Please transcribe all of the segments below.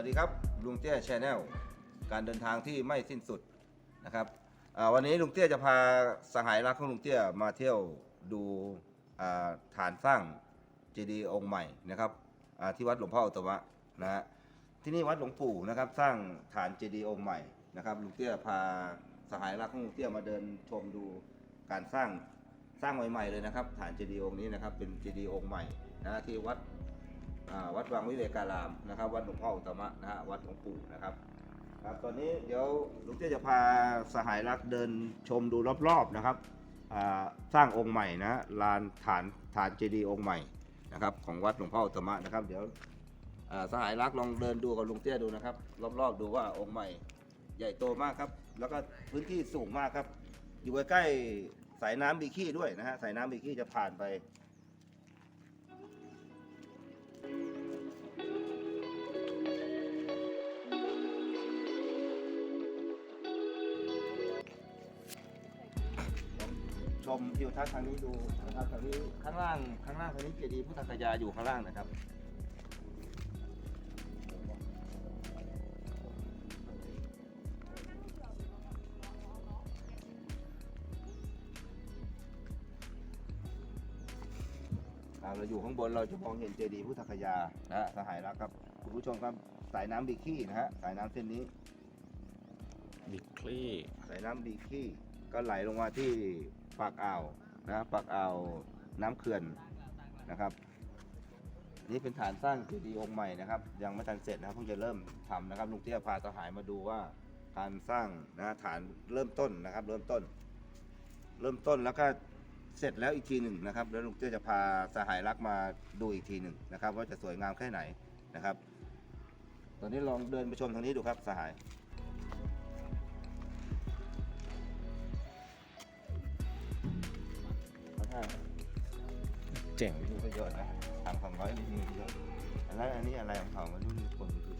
วัสดีครับลุงเตี้ยชแนลการเดินทางที่ไม่สิ้นสุดนะครับวันนี้ลุงเตี้ยจะพาสหายรักของลุงเตี้ยมาเที่ยวดูฐานสร้างเจดีย์องค์ใหม่นะครับที่วัดหลวงพ่ออุตมะนะฮะที่นี่วัดหลวงปู่นะครับสร้างฐานเจดีย์องค์ใหม่นะครับลุงเตี้ยพาสหายรักของลุงเตี้ยมาเดินชมดูการสร้างสร้างใหม่ๆเลยนะครับฐานเจดีย์องค์นี้นะครับเป็นเจดีย์องค์ใหม่นะที่วัด วัดวังวิเวการามนะครับวัดหลวงพ่ออุตมะนะฮะวัดหลวงปู่นะครับครับตอนนี้เดี๋ยวลุงเต้จะพาสหายรักเดินชมดูรอบๆนะครับสร้างองค์ใหม่นะลานฐานฐานเจดีย์องค์ใหม่นะครับของวัดหลวงพ่ออุตมะนะครับ เดี๋ยวสหายรักลองเดินดูกับลุงเตี้ยดูนะครับ รอบๆดูว่าองค์ใหม่ใหญ่โตมากครับ แล้วก็พื้นที่สูงมากครับ อยู่ใกล้สายน้ำบีขี้ด้วยนะฮะสายน้ำบีขี้จะผ่านไป ชมทิวทัศน์ทางนี้ดูนะครับทางนี้ข้างล่างข้างล่างทางนี้เจดีย์พุทธคยาอยู่ข้างล่างนะครับอ่าเราอยู่ข้างบนเราจะมองเห็นเจดีย์พุทธคยานะฮะสหายรักครับคุณผู้ชมครับสายน้ำบีขี้นะฮะสายน้ำเส้นนี้บิกคลี่สายน้ำบีขี้ก็ไหลลงมาที่ ปากอ่าวนะปากอ่าวน้ำเขื่อนนะครับ นี่เป็นฐานสร้างเจดีย์องค์ใหม่นะครับ ยังไม่ทันเสร็จนะครับเพิ่งจะเริ่มทำนะครับลุงเตี้ยพาสหายมาดูว่าการสร้างนะฐานเริ่มต้นนะครับ เริ่มต้น เริ่มต้นแล้วก็เสร็จแล้วอีกทีหนึ่งนะครับ แล้วลุงเตี้ยจะพาสหายรักมาดูอีกทีหนึ่งนะครับ ว่าจะสวยงามแค่ไหนนะครับ ตอนนี้ลองเดินไปชมทางนี้ดูครับสหาย เจ๋งมีประโยชน์นะทางสองร้อยนี่มีประโยชน์แล้วอันนี้อะไรของเขามาดูนี่คนดู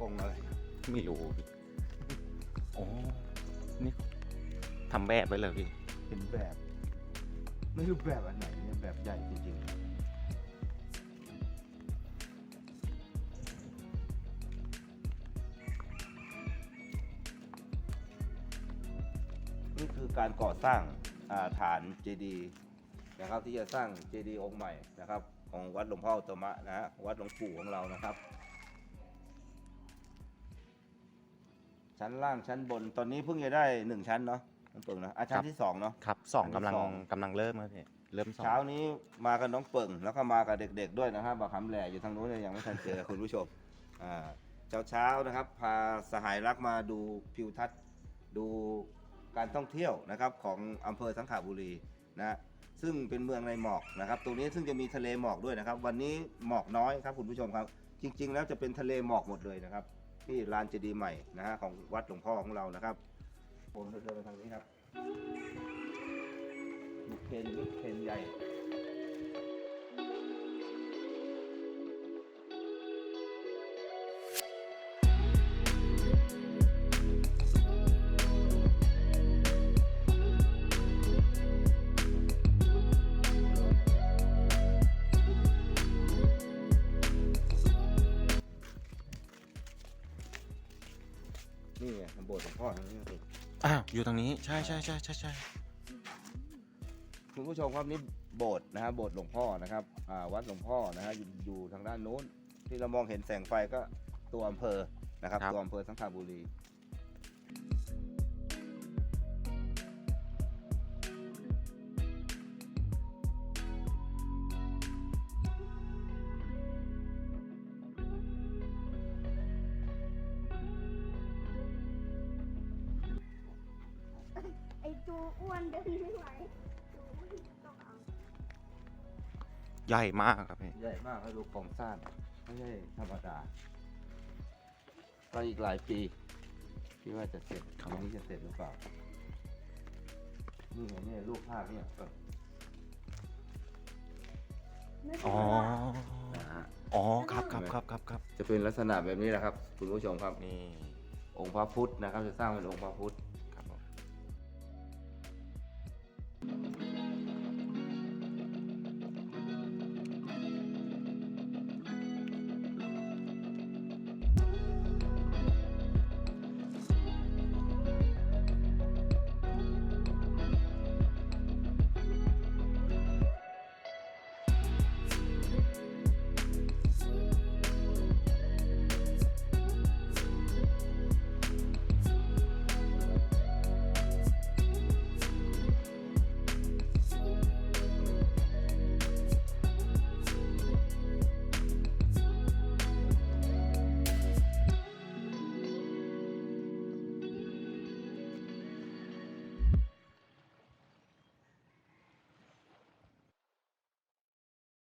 กงอะไรไม่รู้พี่โอ้นี่ทำแบบไว้เลยพี่เป็นแบบ ไม่รู้แบบอันไหนเนี่ยแบบใหญ่จริงๆนี่คือการก่อสร้างอ่า ฐานเจดีย์นะครับที่จะสร้างเจดีย์องค์ใหม่นะครับ ของวัดหลวงพ่ออุตตมะนะฮะวัดหลวงปู่ของเรานะครับ ชั้นล่างชั้นบนตอนนี้เพิ่งจะได้หนึ่งชั้นเนาะน้องเปิงนะอะชั้นที่สองเนาะ ครับสองอันที่กำลังสอง กำลังเริ่มแล้วพี่เริ่มสองเช้านี้มากับน้องเปิงแล้วก็มากับเด็ก ๆ ด้วยนะครับบาคำแหล่อยู่ทางนู้นเนี่ยยังไม่ทันเจอ คุณผู้ชมอ่าเช้าเช้าๆนะครับ พาสหายรักมาดูทิวทัศน์ดู การท่องเที่ยวนะครับของอำเภอสังขบุรีนะซึ่งเป็นเมืองในหมอกนะครับตรงนี้ซึ่งจะมีทะเลหมอกด้วยนะครับ วันนี้หมอกน้อยครับคุณผู้ชมครับ จริง ๆ แล้วจะเป็นทะเลหมอกหมดเลยนะครับ ที่ลานเจดีย์ใหม่นะฮะของวัดหลวงพ่อของเรานะครับผมเดินไปทางนี้ครับลูกเคนลูกเคนใหญ่ อ้าวอยู่ตรงนี้ใช่ใช่ใช่ใช่ใช่คุณผู้ชมครับนี่โบสถ์นะฮะโบสถ์หลวงพ่อนะครับอ่าวัดหลวงพ่อนะฮะอยู่อยู่ทางด้านโน้น ที่เรามองเห็นแสงไฟก็ตัวอำเภอนะครับ ตัวอำเภอสังขบุรี ไอตัวอ้วนเดินไม่ไหวตัวอ้วนต้องเอาใหญ่มากครับพี่ ใหญ่มากให้ดูโครงสร้างไม่ใช่ธรรมดาก็อีกหลายปีที่ว่าจะเสร็จครั้งนี้จะเสร็จหรือเปล่านี่ไงเนี่ยรูปภาพเนี่ยก็ไม่อ๋เป็นไรอนะฮะอ๋อครับครับครับครับครับจะเป็นลักษณะแบบนี้แหละครับ คุณผู้ชมครับ นี่องค์พระพุทธนะครับ จะสร้างเป็นองค์พระพุทธ Thank you.